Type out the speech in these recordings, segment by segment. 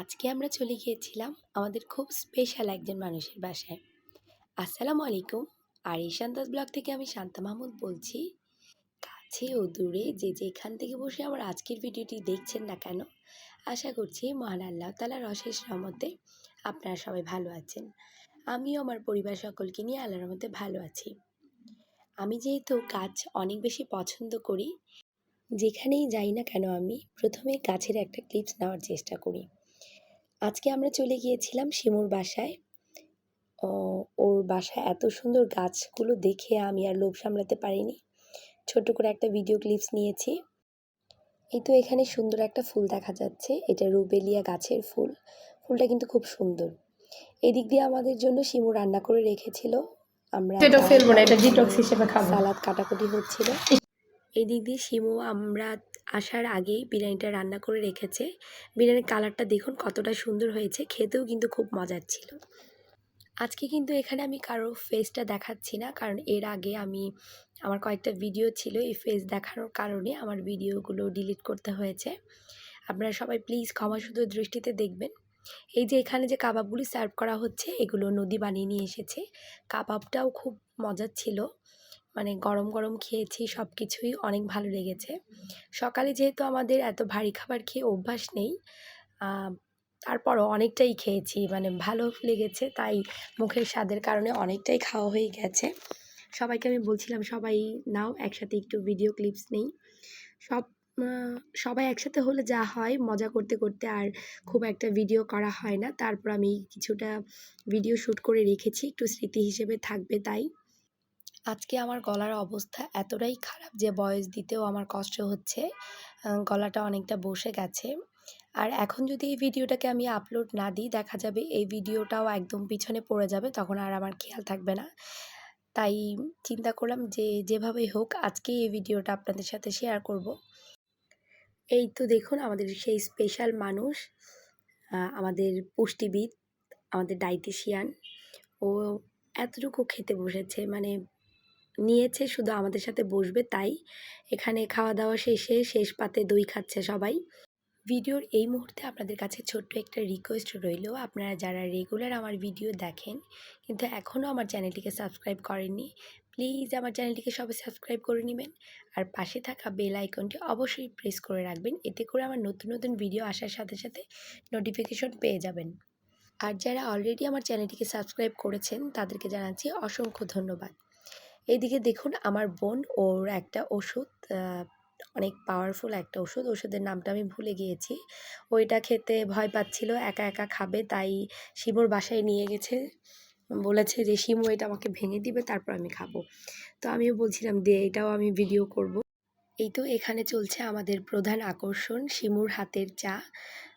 আজকে আমরা চলে গিয়েছিলাম আমাদের খুব স্পেশাল একজন মানুষের বাসায়। আসসালামু আলাইকুম, আর ঈশান্তাস ব্লগ থেকে আমি শান্তা মাহমুদ বলছি। কাছে ও দূরে যে যেখান থেকে বসে আমার আজকের ভিডিওটি দেখছেন না কেন, আশা করছি মহান আল্লাহ তালার অশেষ রহমতে আপনারা সবাই ভালো আছেন। আমিও আমার পরিবার সকলকে নিয়ে আল্লাহর মধ্যে ভালো আছি। আমি যেহেতু গাছ অনেক বেশি পছন্দ করি, যেখানেই যাই না কেন আমি প্রথমে গাছের একটা ক্লিপস নেওয়ার চেষ্টা করি। আজকে আমরা চলে গিয়েছিলাম শিমুর বাসায়। ওর বাসায় এত সুন্দর গাছগুলো দেখে আমি আর লোভ সামলাতে পারিনি। ছোট করে একটা ভিডিও ক্লিপস নিয়েছি। এই তো এখানে সুন্দর একটা ফুল দেখা যাচ্ছে। এটা রুবেলিয়া গাছের ফুল। ফুলটা কিন্তু খুব সুন্দর। এদিক দিয়ে আমাদের জন্য শিমু রান্না করে রেখেছিল। আমরা ফেলব না এটা ডিটক্স হিসেবে খাব। সালাদ কাটাকুটি হচ্ছিল। এদিক দিয়ে শিমু আমরা আসার আগেই বিরিয়ানিটা রান্না করে রেখেছে। বিরিয়ানির কালারটা দেখুন কতটা সুন্দর হয়েছে, খেতেও কিন্তু খুব মজার ছিল। আজকে কিন্তু এখানে আমি কারও ফেসটা দেখাচ্ছি না, কারণ এর আগে আমি, আমার কয়েকটা ভিডিও ছিল এই ফেস দেখানোর কারণে আমার ভিডিওগুলো ডিলিট করতে হয়েছে। আপনারা সবাই প্লিজ ক্ষমা শুধু দৃষ্টিতে দেখবেন। এই যে এখানে যে কাবাবগুলি সার্ভ করা হচ্ছে, এগুলো নদী বানিয়ে নিয়ে এসেছে। কাবাবটাও খুব মজার ছিল। মানে গরম গরম খেয়েছি সব কিছুই অনেক ভালো লেগেছে। সকালে যেহেতু আমাদের এত ভারী খাবার খেয়ে অভ্যাস নেই তারপরও অনেকটাই খেয়েছি মানে ভালো লেগেছে, তাই মুখের স্বাদের কারণে অনেকটাই খাওয়া হয়ে গেছে। সবাইকে আমি বলছিলাম, সবাই নাও, একসাথে একটু ভিডিও ক্লিপস নেই। সব সবাই একসাথে হলে যা হয়, মজা করতে করতে আর খুব একটা ভিডিও করা হয় না। তারপর আমি কিছুটা ভিডিও শ্যুট করে রেখেছি, একটু স্মৃতি হিসেবে থাকবে তাই। আজকে আমার গলার অবস্থা এতটাই খারাপ যে বয়স দিতেও আমার কষ্ট হচ্ছে। গলাটা অনেকটা বসে গেছে। আর এখন যদি এই ভিডিওটাকে আমি আপলোড না দিই, দেখা যাবে এই ভিডিওটাও একদম পিছনে পড়ে যাবে, তখন আর আমার খেয়াল থাকবে না। তাই চিন্তা করলাম যে যেভাবেই হোক আজকে এই ভিডিওটা আপনাদের সাথে শেয়ার করব। এই তো দেখুন, আমাদের সেই স্পেশাল মানুষ আমাদের পুষ্টিবিদ, আমাদের ডাইটিশিয়ান ও এতটুকু খেতে বসেছে। মানে নিয়েছে, শুধু আমাদের সাথে বসবে তাই। এখানে খাওয়া দাওয়া শেষে শেষ পাতে দই খাচ্ছে সবাই। ভিডিওর এই মুহূর্তে আপনাদের কাছে ছোট্ট একটা রিকোয়েস্ট রইল। আপনারা যারা রেগুলার আমার ভিডিও দেখেন, কিন্তু এখনও আমার চ্যানেলটিকে সাবস্ক্রাইব করেননি প্লিজ আমার চ্যানেলটিকে সবাই সাবস্ক্রাইব করে নেবেন। আর পাশে থাকা বেল আইকনটি অবশ্যই প্রেস করে রাখবেন, এতে করে আমার নতুন নতুন ভিডিও আসার সাথে সাথে নোটিফিকেশন পেয়ে যাবেন। আর যারা অলরেডি আমার চ্যানেলটিকে সাবস্ক্রাইব করেছেন, তাদেরকে জানাচ্ছি অসংখ্য ধন্যবাদ। এইদিকে দেখুন, আমার বোন ওর একটা ওষুধ অনেক পাওয়ারফুল একটা ওষুধ। ওষুধের নামটা আমি ভুলে গিয়েছি। ওইটা খেতে ভয় পাচ্ছিল, একা একা খাবে, তাই শিমুর বাসায় নিয়ে গেছে। বলেছে যে শিমু, এটা আমাকে ভেঙে দিবে, তারপর আমি খাব। তো আমিও বলছিলাম, দে, এটাও আমি ভিডিও করব। এই তো এখানে চলছে আমাদের প্রধান আকর্ষণ, শিমুর হাতের চা।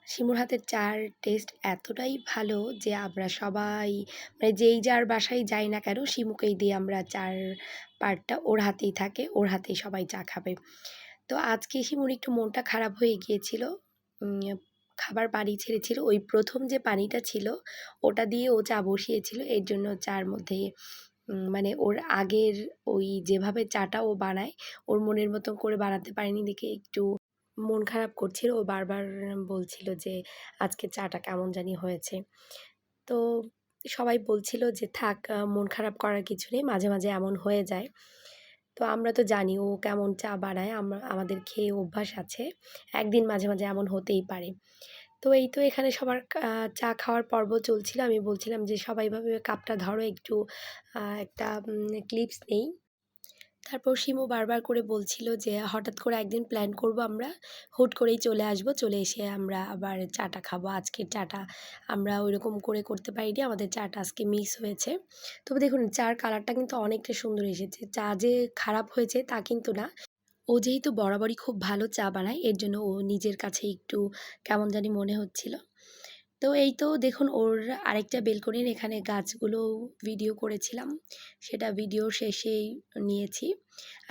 শিমুর হাতের চার টেস্ট এতটাই ভালো যে আমরা সবাই মানে যেই যার বাসায় যাই না কেন শিমুকেই দিয়ে আমরা চার পার্টটা ওর হাতেই থাকে, ওর হাতেই সবাই চা খাবে। তো আজকে শিমুর একটু মনটা খারাপ হয়ে গিয়েছিল খাবার পানি ছেড়েছিল, ওই প্রথম যে পানিটা ছিল ওটা দিয়ে ও চা বসিয়েছিল, এর জন্য চার মধ্যে মানে ওর আগের ওই যেভাবে চাটা ও বানায়, ওর মনের মতো করে বানাতে পারেনি দেখে একটু মন খারাপ করছিল। ও বারবার বলছিল যে, আজকে চাটা কেমন জানি হয়েছে। তো সবাই বলছিল যে, থাক মন খারাপ করার কিছু নেই, মাঝে মাঝে এমন হয়ে যায়। তো আমরা তো জানি ও কেমন চা বানায় আমরা আমাদের খেয়ে অভ্যাস আছে, একদিন মাঝে মাঝে এমন হতেই পারে। তো এই তো এখানে সবার চা খাওয়ার পর্ব চলছিল। আমি বলছিলাম যে, সবাই ভাবে কাপটা ধরো, একটু একটা ক্লিপস নেই। তারপর শিমু বারবার করে বলছিল যে, হঠাৎ করে একদিন প্ল্যান করব আমরা, হুট করেই চলে আসব, চলে এসে আমরা আবার চাটা খাব, আজকের চাটা। আমরা ওইরকম করে করতে পারিনি, আমাদের চাটা আজকে মিস হয়েছে। তবে দেখুন, চার কালারটা কিন্তু অনেকটা সুন্দর এসেছে। চা যে খারাপ হয়েছে তা কিন্তু না। ও যেহেতু বরাবরই খুব ভালো চা বানায়, এর জন্য ও নিজের কাছে একটু কেমন জানি মনে হচ্ছিল। তো এই তো দেখুন, ওর আরেকটা বেলকনির এখানে গাছগুলো ভিডিও করেছিলাম। সেটা ভিডিও শেষেই নিয়েছি।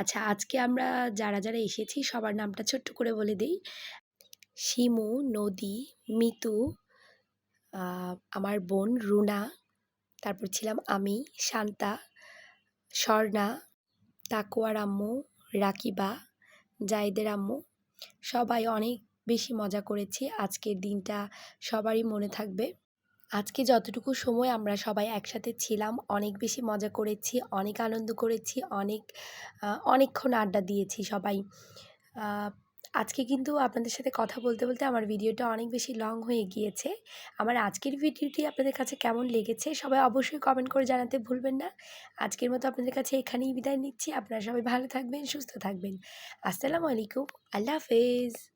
আচ্ছা আজকে আমরা যারা যারা এসেছি, সবার নামটা ছোট্ট করে বলে দিই। শিমু, নদী, মিতু আমার বোন রুনা, তারপর ছিলাম আমি, শান্তা, স্বর্ণা, তাকুয়ার আম্মু, রাকিবা, জাইদের আম্মু। সবাই অনেক বেশি মজা করেছি। আজকের দিনটা সবারই মনে থাকবে। আজকে যতটুকু সময় আমরা সবাই একসাথে ছিলাম, অনেক বেশি মজা করেছি, অনেক আনন্দ করেছি, অনেক অনেকক্ষণ আড্ডা দিয়েছি সবাই। আজকে কিন্তু আপনাদের সাথে কথা বলতে বলতে আমার ভিডিওটা অনেক বেশি লং হয়ে গিয়েছে। আমার আজকের ভিডিওটি আপনাদের কাছে কেমন লেগেছে সবাই অবশ্যই কমেন্ট করে জানাতে ভুলবেন না। আজকের মতো আপনাদের কাছে এখানেই বিদায় নিচ্ছি। আপনারা সবাই ভালো থাকবেন, সুস্থ থাকবেন। আসসালামু আলাইকুম। আল্লাহ হাফেজ।